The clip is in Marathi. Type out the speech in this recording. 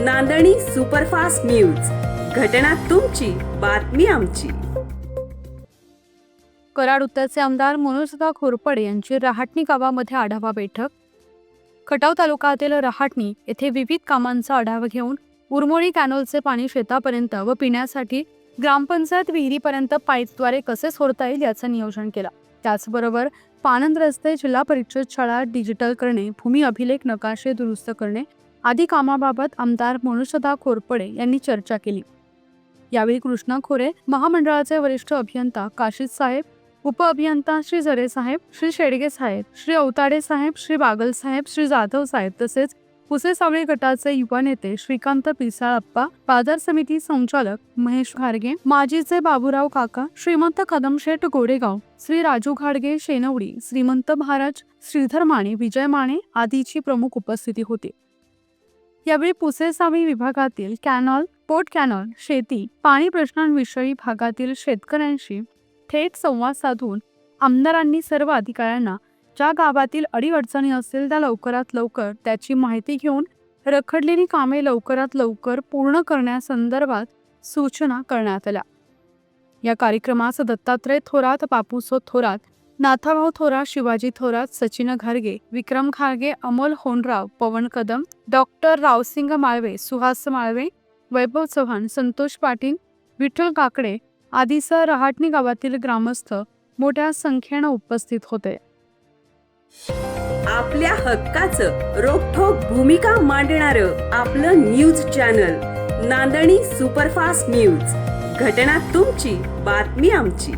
नांदणी सुपरफास्ट न्यूज. घटना तुमची बातमी आमची. कराड उत्तरचे आमदार मनोजदा खोरपडे यांची रहाटणी गावामध्ये आढावा बैठक. खटाव तालुक्यातील रहाटणी येथे विविध कामांचा आढावा घेऊन उरमोळी कॅनोलचे पाणी शेतापर्यंत व पिण्यासाठी ग्रामपंचायत विहिरीपर्यंत पाईपद्वारे कसे सोडता येईल याचं नियोजन केलं. त्याचबरोबर पानंद रस्ते जिल्हा परिषद शाळा डिजिटल करणे भूमी अभिलेख नकाशे दुरुस्त करणे आदी कामाबाबत आमदार मनुषदा खोरपडे यांनी चर्चा केली. यावेळी कृष्णा खोरे महामंडळाचे वरिष्ठ अभियंता काशीद साहेब उपअभियंता श्री झरे साहेब श्री शेडगे साहेब श्री अवताडे साहेब श्री बागल साहेब श्री जाधव साहेब तसेच पुसे सावळे गटाचे युवा नेते श्रीकांत पिसाळप्पा बाजार समिती संचालक महेश घाडगे माजीचे बाबूराव काका श्रीमंत कदमशेठ गोडेगाव श्री राजू घाडगे शेनवडी श्रीमंत महाराज श्रीधर माने विजय माने आदीची प्रमुख उपस्थिती होती. यावेळी पुसेसामी विभागातील कॅनॉल पोट कॅनॉल शेती पाणी प्रश्नांविषयी भागातील शेतकऱ्यांशी थेट संवाद साधून आमदारांनी सर्व अधिकाऱ्यांना ज्या गावातील अडीअडचणी असतील त्या लवकरात लवकर त्याची माहिती घेऊन रखडलेली कामे लवकरात लवकर पूर्ण करण्यासंदर्भात सूचना करण्यात आल्या. या कार्यक्रमास दत्तात्रय थोरात बापूसो थोरात नाथाभाऊ थोरात शिवाजी थोरात सचिन घारगे विक्रम खारगे अमोल होनराव पवन कदम डॉक्टर रावसिंग माळवे सुहास माळवे वैभव चव्हाण संतोष पाटील विठ्ठल काकडे आदीसह रहाटणी गावातील ग्रामस्थ मोठ्या संख्येनं उपस्थित होते. आपल्या हक्काचं रोखोक भूमिका मांडणार आपलं news channel Nandani superfast news. घटना तुमची बातमी आमची.